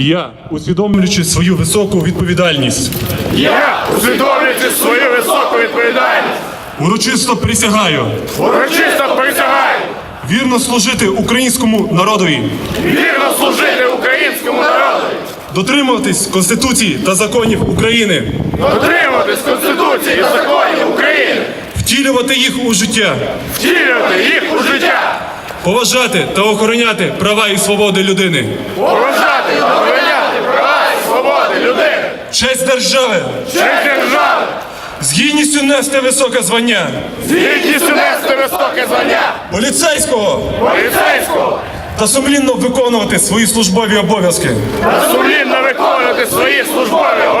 Я, усвідомлюючи свою високу відповідальність, Я, усвідомлюючи свою високу відповідальність, урочисто присягаю. Урочисто присягаю. Вірно служити українському народові, вірно служити українському народу, дотримуватись Конституції та законів України, дотримуватись Конституції і законів України, втілювати їх у життя, втілювати їх у життя, поважати та охороняти права і свободи людини, поважати та охороняти права і свободи людини, честь держави, честь держави, з гідністю нести високе звання! З гідністю нести високе звання! Поліцейського! Поліцейського! Та сумлінно виконувати свої службові обов'язки. та сумлінно виконувати свої службові обов'язки